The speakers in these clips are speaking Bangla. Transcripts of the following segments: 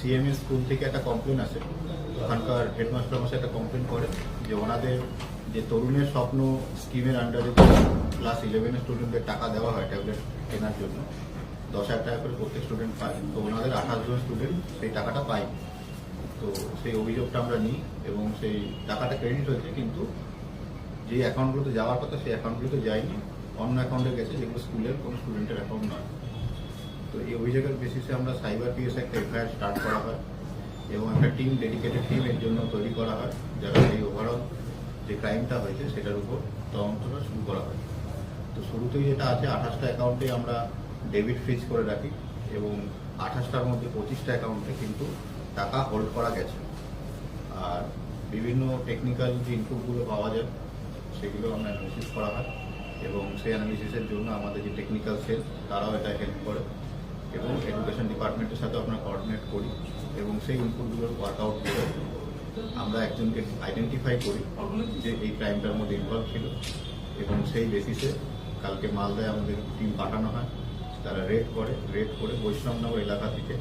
সিএমএস স্কুল থেকে একটা কমপ্লেন আসে। ওখানকার হেডমাস্টার মশাই একটা কমপ্লেন করে যে ওনাদের যে তরুণের স্বপ্ন স্কিমের আন্ডারে ক্লাস ইলেভেনের স্টুডেন্টদের টাকা দেওয়া হয় ট্যাবলেট কেনার জন্য, দশ হাজার টাকা করে প্রত্যেক স্টুডেন্ট পায়। তো ওনাদের আঠাশ জন স্টুডেন্ট সেই টাকাটা পায়। তো সেই অভিযোগটা আমরা নিই এবং সেই টাকাটা ক্রেডিট হয়েছে, কিন্তু যে অ্যাকাউন্টগুলোতে যাওয়ার কথা সেই অ্যাকাউন্টগুলোতে যায়নি। অন্য অ্যাকাউন্টে গেছে যেগুলো স্কুলের কোনো স্টুডেন্টের অ্যাকাউন্ট নয়। তো এই অভিযোগের বেসিসে আমরা সাইবার পিএস একটা এফআইআর স্টার্ট করা হয় এবং একটা টিম ডেডিকেটেড টিম এর জন্য তৈরি করা হয়, যারা এই ওভারঅল যে ক্রাইমটা হয়েছে সেটার উপর তদন্তটা শুরু করা হয়। তো শুরুতেই যেটা আছে, আঠাশটা অ্যাকাউন্টে আমরা ডেবিট ফ্রিজ করে রাখি এবং আঠাশটার মধ্যে পঁচিশটা অ্যাকাউন্টে কিন্তু টাকা হোল্ড করা গেছে। আর বিভিন্ন টেকনিক্যাল যে ইনপুটগুলো পাওয়া যায়, সেগুলো আমরা অ্যানালিসিস করা হয় এবং সেই অ্যানালিসিসের জন্য আমাদের যে টেকনিক্যাল সেল তারাও এটা হেল্প করে। এবং এডুকেশন ডিপার্টমেন্টের সাথে আমরা কোঅর্ডিনেট করি এবং সেই ইনপুটগুলোর ওয়ার্কআউট করে আমরা একজনকে আইডেন্টিফাই করি যে এই ক্রাইমটার মধ্যে ইনভলভ ছিল এবং সেই বেসিসে কালকে মালদায় আমাদের টিম পাঠানো হয় তারা রেড করে রেড করে বৈষ্ণবনগর এলাকা থেকে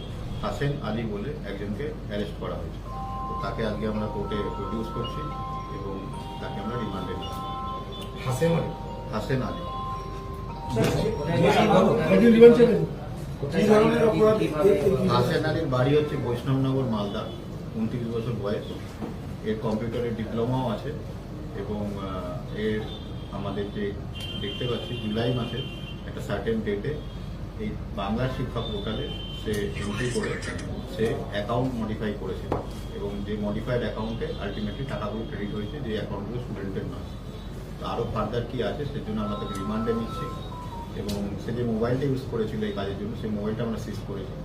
হাসেন আলী বলে একজনকে অ্যারেস্ট করা হয়েছে তো তাকে আজকে আমরা কোর্টে প্রডিউস করছি এবং তাকে আমরা রিমান্ডে নিচ্ছি হাসেম আলী হাসেন আলী বাড়ি হচ্ছে বৈষ্ণবনগর মালদা। উনত্রিশ বছর বয়স। এর কম্পিউটারের ডিপ্লোমাও আছে এবং এর আমাদের যে দেখতে পাচ্ছি জুলাই মাসের একটা সার্টেন ডেটে এই বাংলা শিক্ষা পোর্টালে সে এন্ট্রি করে সে অ্যাকাউন্ট মডিফাই করেছিল এবং যে মডিফাইড অ্যাকাউন্টে আলটিমেটলি টাকাগুলো ক্রেডিট হয়েছে যে অ্যাকাউন্টগুলো স্টুডেন্টের নয়। তো আরও ফার্দার কি আছে সেজন্য তাকে রিমান্ডে নিচ্ছি। এবং সে যে মোবাইলটা ইউজ করেছিল এই কাজের জন্য সেই মোবাইলটা আমরা সিজ করেছি।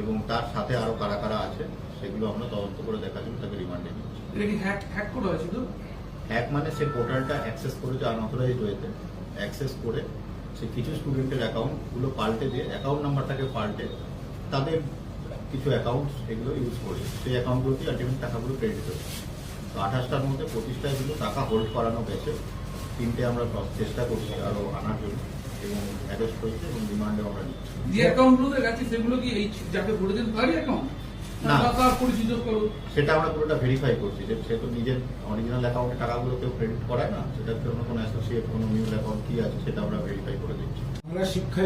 এবং তার সাথে আরও কারা কারা আছে সেগুলো আমরা তদন্ত করে দেখার জন্য তাকে রিমান্ডে নিচ্ছি হ্যাক হয়েছে মানে সে পোর্টালটা অ্যাক্সেস করেছে আনঅথরাইজড ওয়েতে অ্যাক্সেস করে সে কিছু স্টুডেন্টের অ্যাকাউন্টগুলো পাল্টে দিয়ে অ্যাকাউন্ট নাম্বারটাকে পাল্টে তাদের কিছু অ্যাকাউন্ট এগুলো ইউজ করে। সেই অ্যাকাউন্টগুলোতে আলটিমেট টাকাগুলো ক্রেডিট হচ্ছে তো আঠাশটার মধ্যে পঁচিশটায় কিন্তু টাকা হোল্ড করানো গেছে। তিনটে আমরা চেষ্টা করছি আরও আনার জন্য। এবং অ্যারেস্ট করেছে এবং রিমান্ডে আমরা নিচ্ছি যে অ্যাকাউন্ট গেছে সেগুলো কি এই যাকে বলেছেন তারই অ্যাকাউন্ট না। না তার পরিচিত করো? সেটা আমরা পুরোটা ভেরিফাই করছি। যে সে তো নিজের অরিজিনাল অ্যাকাউন্টে টাকাগুলো কেউ ক্রেডিট করায় না সেটার জন্য কোনো অ্যাসোসিয়েট কোনো নিউজ অ্যাকাউন্ট কি আছে সেটা আমরা ভেরিফাই করে দিচ্ছি। আমরা শিক্ষা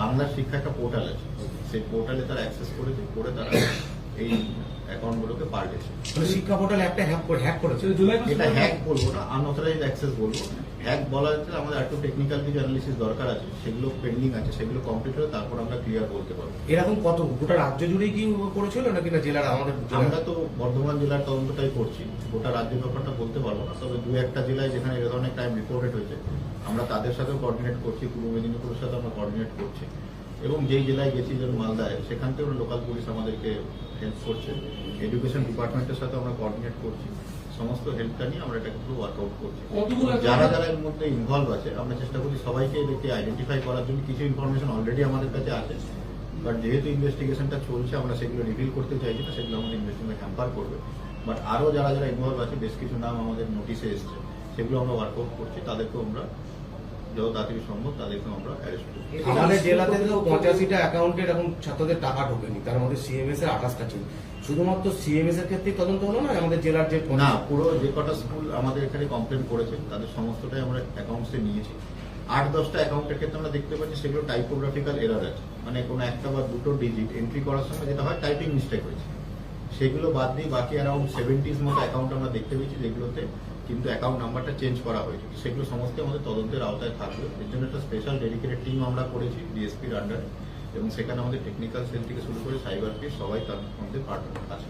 বাংলার শিক্ষা একটা পোর্টাল আছে। সেই পোর্টালে তারা অ্যাক্সেস করেছে করে তারা এই অ্যাকাউন্টগুলোকে পাল্টেছে। মানে শিক্ষা পোর্টাল একটা হ্যাক করে হ্যাক করেছে। এটা হ্যাক বলব না আনঅথরাইজ অ্যাক্সেস বলব। হ্যাক বলা যাচ্ছে আমাদের একটু টেকনিক্যাল কিছু অ্যানালিসিস দরকার আছে সেগুলো পেন্ডিং আছে সেগুলো কমপ্লিট হলে তারপর আমরা ক্লিয়ার বলতে পারব। এরকম কত? গোটা রাজ্য জুড়েই কি করেছিল নাকি না জেলার আমাদের আমরা তো বর্ধমান জেলার তদন্তটাই করছি গোটা রাজ্যের ব্যাপারটা বলতে পারব না। তবে দু একটা জেলায় যেখানে এ ধরনের ক্রাইম রিপোর্টেড হয়েছে আমরা তাদের সাথেও কোঅর্ডিনেট করছি পূর্ব মেদিনীপুরের সাথে আমরা কোঅর্ডিনেট করছি। এবং যেই জেলায় গেছি যেমন মালদায় সেখান থেকেও লোকাল পুলিশ আমাদেরকে হেল্প করছে। এডুকেশন ডিপার্টমেন্টের সাথে আমরা কোঅর্ডিনেট করছি। সমস্ত হেল্পটা নিয়ে আমরা এটা কিন্তু ওয়ার্কআউট করছি। যারা যারা এর মধ্যে ইনভলভ আছে আমরা চেষ্টা করছি সবাইকে এদেরকে আইডেন্টিফাই করার জন্য। কিছু ইনফরমেশন অলরেডি আমাদের কাছে আছে বাট যেহেতু ইনভেস্টিগেশনটা চলছে আমরা সেগুলো রিভিল করতে চাইছি না সেগুলো আমাদের ইনভেস্টিগেশন হ্যাম্পার করবে। বাট আরও যারা যারা ইনভলভ আছে বেশ কিছু নাম আমাদের নোটিশে এসছে সেগুলো আমরা ওয়ার্কআউট করছি তাদেরকেও আমরা যত তাড়াতাড়ি সম্ভব তাদেরকেও আমরা অ্যারেস্ট করব আমাদের জেলাতে তো পঁচাশিটা অ্যাকাউন্টে এরকম ছাত্রদের টাকা ঢোকেনি তার মধ্যে সিএমএস এর আঠাশটা ছিল। শুধুমাত্র সিএমএস এর ক্ষেত্রেই তদন্ত হলো না? আমাদের জেলার যে না, পুরো যে কটা স্কুল আমাদের এখানে কমপ্লেন করেছে, তাদের সমস্তটাই আমরা অ্যাকাউন্টসে নিয়েছি। আট, দশটা অ্যাকাউন্টের ক্ষেত্রে আমরা দেখতে পাচ্ছি সেগুলো টাইপোগ্রাফিক্যাল এরার আছে। মানে কোনো একটা বা দুটো ডিজিট এন্ট্রি করার সময় যেটা হয় টাইপিং মিস্টেক হয়েছে। সেগুলো বাদ দিয়ে বাকি অ্যারাউন্ড সেভেন্টিস মতো অ্যাকাউন্ট আমরা দেখতে পেয়েছি, যেগুলোতে কিন্তু অ্যাকাউন্ট নাম্বারটা চেঞ্জ করা হয়েছে। সেগুলো সমস্ত আমাদের তদন্তের আওতায় থাকবে। এর জন্য একটা স্পেশাল ডেডিকেটেড টিম আমরা করেছি ডিএসপির আন্ডারে এবং সেখানে আমাদের টেকনিক্যাল সেল থেকে শুরু করে সাইবার পি সবাই তার মধ্যে পার্ট আছে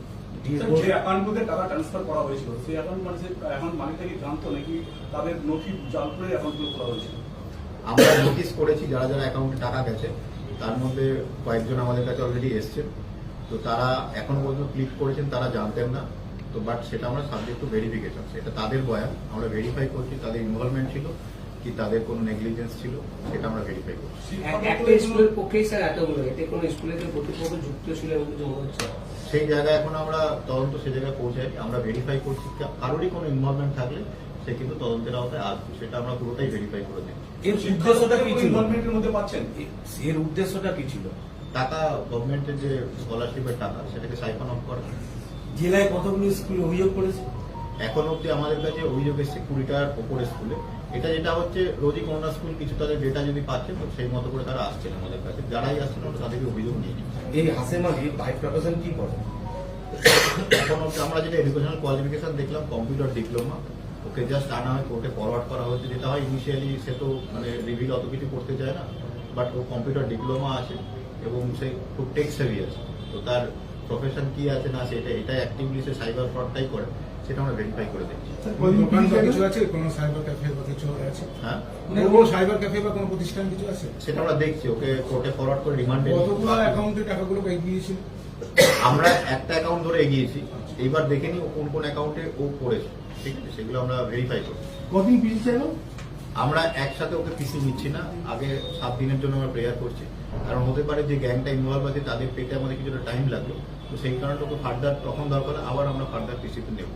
যে অ্যাকাউন্টগুলোতে টাকা ট্রান্সফার করা হয়েছিল সেই অ্যাকাউন্ট মানে অ্যাকাউন্ট মালিকটা কি জানতো নাকি তাদের নথি জাল করে অ্যাকাউন্টগুলো করা হয়েছিল? আমরা নোটিস করেছি যারা যারা অ্যাকাউন্টে টাকা গেছে তার মধ্যে কয়েকজন আমাদের কাছে অলরেডি এসছেন তো তারা এখন পর্যন্ত ক্লিক করেছেন তারা জানতেন না। তো বাট সেটা আমরা সাবজেক্ট টু ভেরিফিকেশন সেটা তাদের বয়ান। আমরা ভেরিফাই করছি তাদের ইনভলভমেন্ট ছিল। কি তাদের কোনো নেগলিজেন্স ছিল সেটা আমরা ভেরিফাই করছি। একটা স্কুলের পক্ষেই স্যার এতগুলো এতে কোনো স্কুলের যে কর্তৃপক্ষ যুক্ত ছিল এমন কিছু মনে হচ্ছে। সেই জায়গায় এখন আমরা তদন্ত সে জায়গায় পৌঁছাই আমরা ভেরিফাই করছি কা- কারোরই কোনো ইনভলভমেন্ট থাকলে সে কিন্তু তদন্তের আওতায় আসবে সেটা আমরা পুরোটাই ভেরিফাই করে দিচ্ছি এর উদ্দেশ্যটা কি ছিল? ইনভলভমেন্টের মধ্যে পাচ্ছেন? এর উদ্দেশ্যটা কি ছিল? টাকা গভর্নমেন্টের যে স্কলারশিপের টাকা সেটাকে সাইফন অফ করা। জেলায় কতগুলো স্কুল অভিযোগ করেছে? এখন অব্দি আমাদের কাছে অভিযোগ এসছে কুড়িটার ওপরে স্কুলে। এটা যেটা হচ্ছে রোজই কোনো না স্কুল কিছু তাদের ডেটা যদি পাচ্ছে তো সেই মতো করে তারা আসছেন আমাদের কাছে। যারাই আসছেন তাদেরকে অভিযোগ নিয়ে নিচ্ছি। এই হাসেম আলী ভাইস প্রফেশন কি করে? এখন অব্দি আমরা যেটা এডুকেশনাল কোয়ালিফিকেশন দেখলাম কম্পিউটার ডিপ্লোমা ওকে জাস্ট আনা হয় কোর্টে ফরওয়ার্ড করা হয়েছে। যেটা হয় ইনিশিয়ালি সে তো মানে রিভিল অত কিছু করতে চায় না বাট ও কম্পিউটার ডিপ্লোমা আছে এবং সে খুব টেক সেভি আছে। তো তার প্রফেশন কি আছে না সেটা এটা অ্যাক্টিভলি সে সাইবার ফ্রডটাই করে। সেটা আমরা ভেরিফাই করে দেখছি। কদিন দোকান বা পিছিয়ে কিছু আছে? কোনো সাইবার ক্যাফে বা কিছু আছে? হ্যাঁ? কোনো কোনো সাইবার ক্যাফে বা কোনো প্রতিষ্ঠান কিছু আছে? সেটা আমরা দেখছি ওকে কোর্টে ফরওয়ার্ড করে রিমান্ডে কতগুলো অ্যাকাউন্টে টাকাগুলো এগিয়েছিল আমরা একটা অ্যাকাউন্ট ধরে এগিয়েছি। এইবার দেখে নিই কোন কোন অ্যাকাউন্টে ও করেছে ঠিক আছে? সেগুলো আমরা ভেরিফাই করি কদিন পিছিয়ে গেল? আমরা একসাথে ওকে পিসি নিচ্ছি না। আগে সাত দিনের জন্য আমরা প্রেয়ার করছি। কারণ হতে পারে যে গ্যাংটা ইনভলভ আছে তাদের পেটে আমাদের কিছুটা টাইম লাগল। তো সেই কারণে ওকে ফার্দার তখন দরকার আবার আমরা ফার্দার পিসিতে নেব?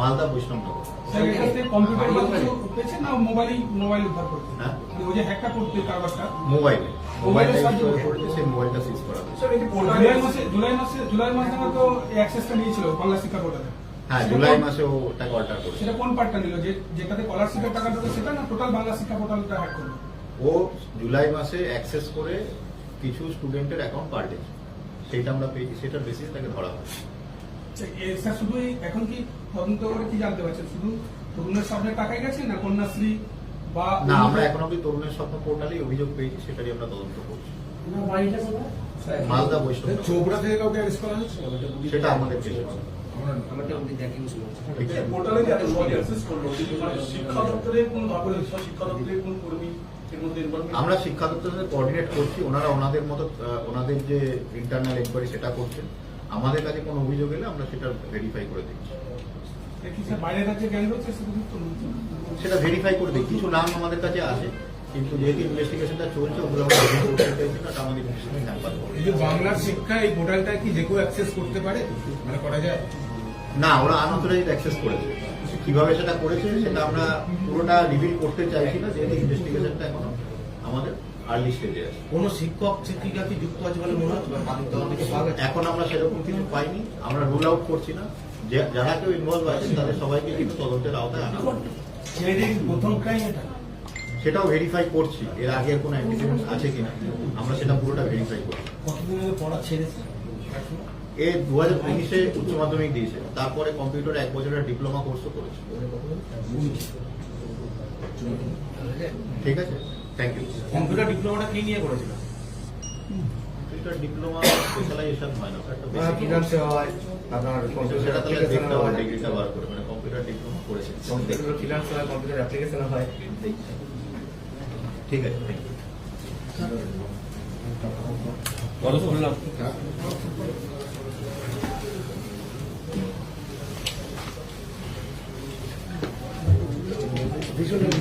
মালদা বৈষ্ণবনগর। না মোবাইলই মোবাইল হ্যাঁ। মানে মোবাইলে। সেই মোবাইলটা সিজ করা জুলাই মাসে জুলাই মাসে জুলাই মাসে নাগাদ তো অ্যাক্সেসটা নিয়েছিল বাংলা শিক্ষা পোর্টালে হ্যাঁ জুলাই মাসে ও ওটাকে অল্টার সেটা কোন পার্টটা নিল? যে যেটাতে স্কলারশিপের টাকা ঢোকে সেটা না টোটাল বাংলা শিক্ষা পোর্টালটা হ্যাক করল? ও জুলাই মাসে অ্যাক্সেস করে কিছু স্টুডেন্টের অ্যাকাউন্ট পাল্টে সেটা আমরা পেয়েছি সেটার বেসিস তাকে ধরা হয়। স্যার শুধু এখন কি তদন্ত করে কি জানতে পারছেন? শুধু তরুণের স্বপ্নের টাকাই গেছে না কন্যাশ্রী বা না আমরা এখন অব্দি তরুণের স্বপ্ন পোর্টালেই অভিযোগ পেয়েছি সেটারই আমরা তদন্ত করছি। মালদা বৈষ্ণব চোপড়া থেকে কাউকে অ্যারেস্ট করা হয়েছে? সেটা আমাদের পোর্টালে মানে শিক্ষা দপ্তরের কোন শিক্ষা দপ্তরের কোন কর্মী? আমরা শিক্ষা দপ্তরের কোঅর্ডিনেট করছি ওনারা ওনাদের মতো ওনাদের যে ইন্টারনাল এনকোয়ারি সেটা করছেন। আমাদের কাছে কোনো অভিযোগ এলে আমরা সেটা ভেরিফাই করে দিচ্ছি সেটা ভেরিফাই করে দিই কিছু নাম আমাদের কাছে আছে কিন্তু যেহেতু ইনভেস্টিগেশনটা চলছে ওগুলো আমরা করতে চাইছি না আমাদের বাংলার শিক্ষা এই পোর্টালটা কি যে কেউ অ্যাক্সেস করতে পারে? মানে করা যায়? না ওরা আনঅথরাইজ অ্যাক্সেস করেছে। কীভাবে সেটা করেছে সেটা আমরা পুরোটা রিভিল করতে চাইছি না যেহেতু ইনভেস্টিগেশনটা এখনও আমাদের আর্লি স্টেজে আছে। কোনো শিক্ষক শিক্ষিকা কি যুক্ত আছে বলে মনে হচ্ছে? এখন আমরা সেরকম কিছু পাইনি আমরা রুল আউট করছি না। যারা কেউ ইনভলভ আছে তাদের সবাইকে কিন্তু তদন্তের আওতায় আনা প্রথম ক্রাইম এটা? সেটাও ভেরিফাই করছি এর আগে কোনো আছে কিনা আমরা সেটা পুরোটা ভেরিফাই করছি। কতদিন আগে পড়া ছেড়েছে এ দু হাজার উনিশে উচ্চ মাধ্যমিক দিয়েছে। তারপরে কম্পিউটার এক বছরের ডিপ্লোমা কোর্সও করেছে। ঠিক আছে? থ্যাংক ইউ কম্পিউটার ডিপ্লোমাটা কি নিয়ে করেছিল? কম্পিউটার ডিপ্লোমা স্পেশালাইজেশন হয় না। একটা basic হয় আপনার সেটা তাহলে দেখতে হবে ডিগ্রিটা বার করে। মানে কম্পিউটার ডিপ্লোমা করেছে। কম্পিউটার ফিনান্স হয় কম্পিউটার অ্যাপ্লিকেশন হয়। ঠিক আছে থ্যাংক ইউ Eso